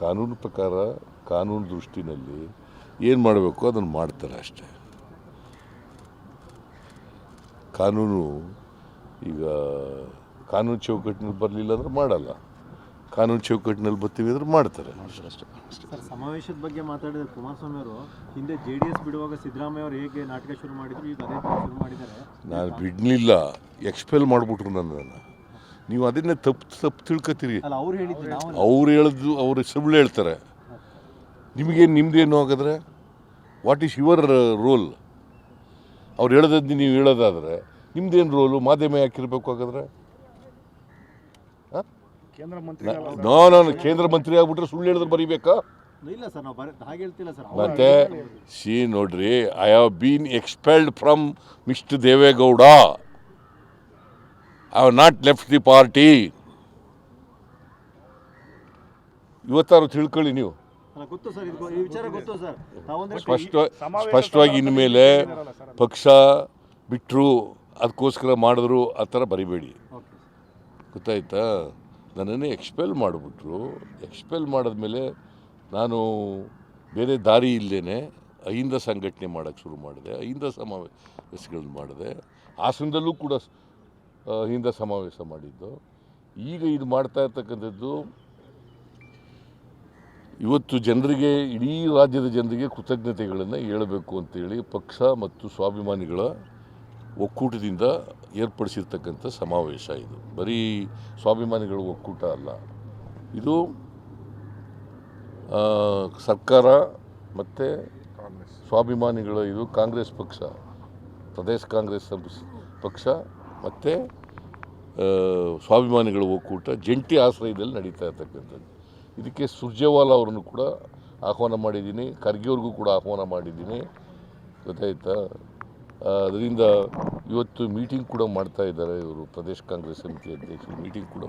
ಕಾನೂನು ಪ್ರಕಾರ ಕಾನೂನು ದೃಷ್ಟಿನಲ್ಲಿ ಏನು ಮಾಡಬೇಕು? ಅದನ್ನು ಮಾಡ್ತಾರೆ ಅಷ್ಟೇ. ಕಾನೂನು ಈಗ ಕಾನೂನು ಚೌಕಟ್ಟಿನಲ್ಲಿ ಬರಲಿಲ್ಲ ಅಂದ್ರೆ ಮಾಡಲ್ಲ. ಕಾನೂನು ಚೌಕಟ್ಟಿನಲ್ಲಿ ಬರ್ತೀವಿ ಅಂದ್ರೆ ಮಾಡ್ತಾರೆ. ಸಮಾವೇಶದ ಬಗ್ಗೆ ಮಾತಾಡಿದ್ರೆ ಕುಮಾರಸ್ವಾಮಿ ಅವರು ಹಿಂದೆ ಜೆ ಡಿ ಎಸ್ ಬಿಡುವಾಗ ಸಿದ್ದರಾಮಯ್ಯ ಅವರು ಹೇಗೆ ನಾಟಕ ಶುರು ಮಾಡಿದ್ರು ಈಗ ಅದೇ ಶುರು ಮಾಡಿದ್ದಾರೆ. ನಾನು ಬಿಡಲಿಲ್ಲ. ಎಕ್ಸ್ಪೆಲ್ ಮಾಡಿಬಿಟ್ರು ನನ್ನನ್ನು. ನೀವು ಅದನ್ನೇ ತಪ್ಪು ತಪ್ಪು ತಿಳ್ಕೊತೀರಿ. ಅವ್ರು ಹೇಳಿದ್ದು ಅವ್ರು ಸುಳ್ಳು ಹೇಳ್ತಾರೆ. ನಿಮಗೇನು ನಿಮ್ಮದೇನು ಹಾಗಾದ್ರೆ? ವಾಟ್ ಈಸ್ ಯುವರ್ ರೋಲ್ ಅವ್ರು ಹೇಳೋದದ್ದು ನೀವು ಹೇಳೋದಾದ್ರೆ ನಿಮ್ದೇನು ರೋಲು ಮಾಧ್ಯಮ ಯಾಕಿರ್ಬೇಕು ಹಾಗಾದ್ರೆ? ನೋ ನಾನು ಕೇಂದ್ರ ಮಂತ್ರಿ ಆಗ್ಬಿಟ್ರೆ ಸುಳ್ಳು ಹೇಳಿದ್ರೆ ಬರೀಬೇಕಾ? ಇಲ್ಲ ಸರ್ ನಾವು ಬರ ಹಾಗೆ ಹೇಳ್ತಿಲ್ಲ ಸರ್. ಮತ್ತೆ ಸಿ ನೋಡ್ರಿ I have been expelled from mister Devegowda I have not left the party ಇವತ್ತಾರು ತಿಳ್ಕೊಳ್ಳಿ ನೀವು. ಸ್ಪಷ್ಟ ಸ್ಪಷ್ಟವಾಗಿ ಇನ್ಮೇಲೆ ಪಕ್ಷ ಬಿಟ್ಟರು ಅದಕ್ಕೋಸ್ಕರ ಮಾಡಿದ್ರು ಆ ಥರ ಬರಿಬೇಡಿ. ಗೊತ್ತಾಯ್ತಾ? ನನ್ನನ್ನು ಎಕ್ಸ್ಪೆಲ್ ಮಾಡಿಬಿಟ್ರು. ಎಕ್ಸ್ಪೆಲ್ ಮಾಡಿದ್ಮೇಲೆ ನಾನು ಬೇರೆ ದಾರಿ ಇಲ್ಲದೇ ಅಹಿಂದ ಸಂಘಟನೆ ಮಾಡೋಕ್ಕೆ ಶುರು ಮಾಡಿದೆ ಅಹಿಂದ ಸಮಾವೇಶಗಳನ್ನ ಮಾಡಿದೆ. ಹಾಸನದಲ್ಲೂ ಕೂಡ ಆ, ಅಹಿಂದ ಸಮಾವೇಶ ಮಾಡಿದ್ದು. ಈಗ ಇದು ಮಾಡ್ತಾ ಇರ್ತಕ್ಕಂಥದ್ದು ಇವತ್ತು ಜನರಿಗೆ ಇಡೀ ರಾಜ್ಯದ ಜನರಿಗೆ ಕೃತಜ್ಞತೆಗಳನ್ನು ಹೇಳಬೇಕು ಅಂತೇಳಿ ಪಕ್ಷ ಮತ್ತು ಸ್ವಾಭಿಮಾನಿಗಳ ಒಕ್ಕೂಟದಿಂದ ಏರ್ಪಡಿಸಿರ್ತಕ್ಕಂಥ ಸಮಾವೇಶ ಇದು. ಬರೀ ಸ್ವಾಭಿಮಾನಿಗಳ ಒಕ್ಕೂಟ ಅಲ್ಲ. ಇದು ಸರ್ಕಾರ ಮತ್ತು ಸ್ವಾಭಿಮಾನಿಗಳ ಇದು ಕಾಂಗ್ರೆಸ್ ಪಕ್ಷ. ಪ್ರದೇಶ ಕಾಂಗ್ರೆಸ್ ಪಕ್ಷ ಮತ್ತು ಸ್ವಾಭಿಮಾನಿಗಳ ಒಕ್ಕೂಟ, ಜಂಟಿ ಆಶ್ರಯದಲ್ಲಿ ನಡೀತಾ ಇರ್ತಕ್ಕಂಥದ್ದು. ಇದಕ್ಕೆ ಸುರ್ಜೇವಾಲ ಅವರನ್ನು ಕೂಡ ಆಹ್ವಾನ ಮಾಡಿದ್ದೀನಿ ಖರ್ಗೆ ಅವ್ರಿಗೂ ಕೂಡ ಆಹ್ವಾನ ಮಾಡಿದ್ದೀನಿ. ಗೊತ್ತಾಯ್ತಾ? ಅದರಿಂದ ಇವತ್ತು ಮೀಟಿಂಗ್ ಕೂಡ ಮಾಡ್ತಾ ಇದ್ದಾರೆ ಇವರು, ಪ್ರದೇಶ ಕಾಂಗ್ರೆಸ್ ಸಮಿತಿ ಅಧ್ಯಕ್ಷರು ಮೀಟಿಂಗ್ ಕೂಡ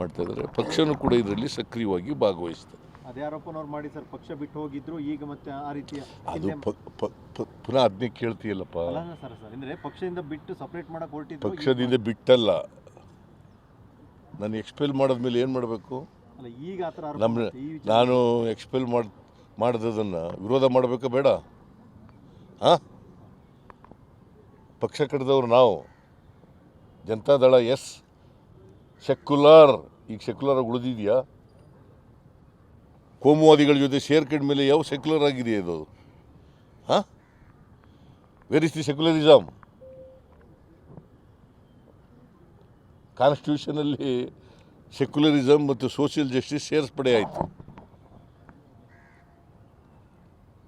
ಮಾಡ್ತಾ ಇದ್ದಾರೆ. ಪಕ್ಷನೂ ಕೂಡ ಇದರಲ್ಲಿ ಸಕ್ರಿಯವಾಗಿ ಭಾಗವಹಿಸ್ತದೆ ಅದೇ ಆರೋಪನವ್ರು ಮಾಡಿ ಸರ್ ಪಕ್ಷ ಬಿಟ್ಟು ಹೋಗಿದ್ರು ಈಗ ಮತ್ತೆ ಆ ರೀತಿಯ ಅದು ಹಿಂದೆ- ಪ- ಪ- ಪ- ಪುನಃ ಅದನ್ನೇ ಕೇಳ್ತೀಯಲ್ಲಪ್ಪ. ಅಲ್ಲ ಸರ್ ಸರ್ ಅಂದ್ರೆ ಪಕ್ಷದಿಂದ ಬಿಟ್ಟು ಸಪ್ರೇಟ್ ಮಾಡಕ್ ಹೊರಟಿದ್ರು ಈಗ- ಪಕ್ಷದಿಂದ ಬಿಟ್ಟಲ್ಲ. ನಾನು ಎಕ್ಸ್ಪೆಲ್ ಮಾಡಿದ್ಮೇಲೆ ಏನು ಮಾಡಬೇಕು? ಅಲ್ಲ ಈಗ ಆ ಥರ ಆರೋಪ ನಮ್ಮ ಮಾಡುತ್ತೆ. ಈ ವಿಚಾರ ನಾನು ಎಕ್ಸ್ಪೆಲ್ ಮಾಡಿ ಮಾಡಿದ್ದನ್ನು ವಿರೋಧ ಮಾಡಬೇಕಾ? ಬೇಡ. ಹಾಂ? ಪಕ್ಷ ಕಡಿದವರು ನಾವು. ಜನತಾದಳ ಎಸ್. ಸೆಕ್ಯುಲರ್. ಈಗ ಸೆಕ್ಯುಲರ್ ಆಗಿ ಉಳಿದಿದೆಯಾ? ಕೋಮುವಾದಿಗಳ ಜೊತೆ ಸೇರ್ಕೊಂಡ ಮೇಲೆ ಯಾವ ಸೆಕ್ಯುಲರ್ ಆಗಿದೆ ಇದು? ಹಾಂ? ವೆರ್ ಇಸ್ ದಿ ಸೆಕ್ಯುಲರಿಸಮ್ ಕಾನ್ಸ್ಟಿಟ್ಯೂಷನಲ್ಲಿ ಸೆಕ್ಯುಲರಿಸಮ್ ಮತ್ತು ಸೋಷಿಯಲ್ ಜಸ್ಟಿಸ್ ಸೇರಿಸ್ಪಡೆ ಆಯಿತು.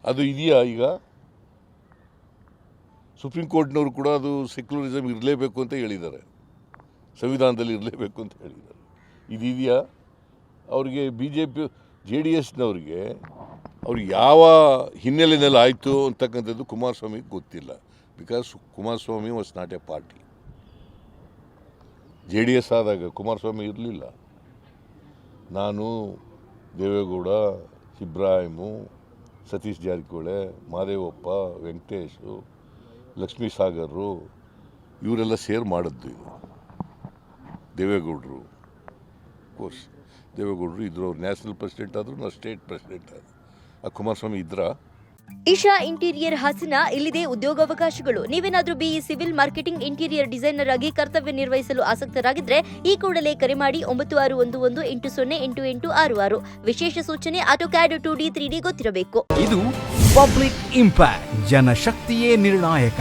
ಅದು ಇದೆಯಾ ಈಗ? ಸುಪ್ರೀಂ ಕೋರ್ಟ್ನವರು ಕೂಡ ಅದು ಸೆಕ್ಯುಲರಿಸಮ್ ಇರಲೇಬೇಕು ಅಂತ ಹೇಳಿದ್ದಾರೆ. ಸಂವಿಧಾನದಲ್ಲಿ ಇರಲೇಬೇಕು ಅಂತ ಹೇಳಿದ್ದಾರೆ. ಇದಿದೆಯಾ? ಅವರಿಗೆ B J P J D ಎಸ್ನವ್ರಿಗೆ ಅವ್ರು ಯಾವ ಹಿನ್ನೆಲೆಯಲ್ಲಿ ಆಯಿತು ಅಂತಕ್ಕಂಥದ್ದು ಕುಮಾರಸ್ವಾಮಿಗೆ ಗೊತ್ತಿಲ್ಲ. Because Kumaraswamy was not a party J D S ಆದಾಗ ಕುಮಾರಸ್ವಾಮಿ ಇರಲಿಲ್ಲ. ನಾನು ದೇವೇಗೌಡ ಇಬ್ರಾಹಿಮು ಸತೀಶ್ ಜಾರಕಿಹೊಳೆ, ಮಾದೇವಪ್ಪ, ವೆಂಕಟೇಶು, ಲಕ್ಷ್ಮೀ ಸಾಗರ್ರು, ಇವರೆಲ್ಲ ಸೇರ್ ಮಾಡಿದ್ದು ಇದು. ದೇವೇಗೌಡರು ಕೋರ್ಸ್ ದೇವೇಗೌಡರು ಇದ್ರು ಅವ್ರು ನ್ಯಾಷನಲ್ ಪ್ರೆಸಿಡೆಂಟ್ ಆದರು ನಾವು ಸ್ಟೇಟ್ ಪ್ರೆಸಿಡೆಂಟ್ ಆದರು ಆ ಕುಮಾರಸ್ವಾಮಿ ಇದ್ರ? ಇಶಾ ಇಂಟೀರಿಯರ್ ಹಾಸನ ಇಲ್ಲಿದೆ ಉದ್ಯೋಗಾವಕಾಶಗಳು. ನೀವೇನಾದರೂ BE civil marketing interior designer ಆಗಿ ಕರ್ತವ್ಯ ನಿರ್ವಹಿಸಲು ಆಸಕ್ತರಾಗಿದ್ದರೆ ಈ ಕೂಡಲೇ ಕರೆ ಮಾಡಿ ಒಂಬತ್ತು ಆರು ಒಂದು ಒಂದು ಎಂಟು ಸೊನ್ನೆ ಎಂಟು ಎಂಟು ಆರು ಆರು. ವಿಶೇಷ ಸೂಚನೆ auto CAD two D three D ಗೊತ್ತಿರಬೇಕು. ಇದು ಪಬ್ಲಿಕ್ ಇಂಪ್ಯಾಕ್ಟ್ ಜನಶಕ್ತಿಯೇ ನಿರ್ಣಾಯಕ.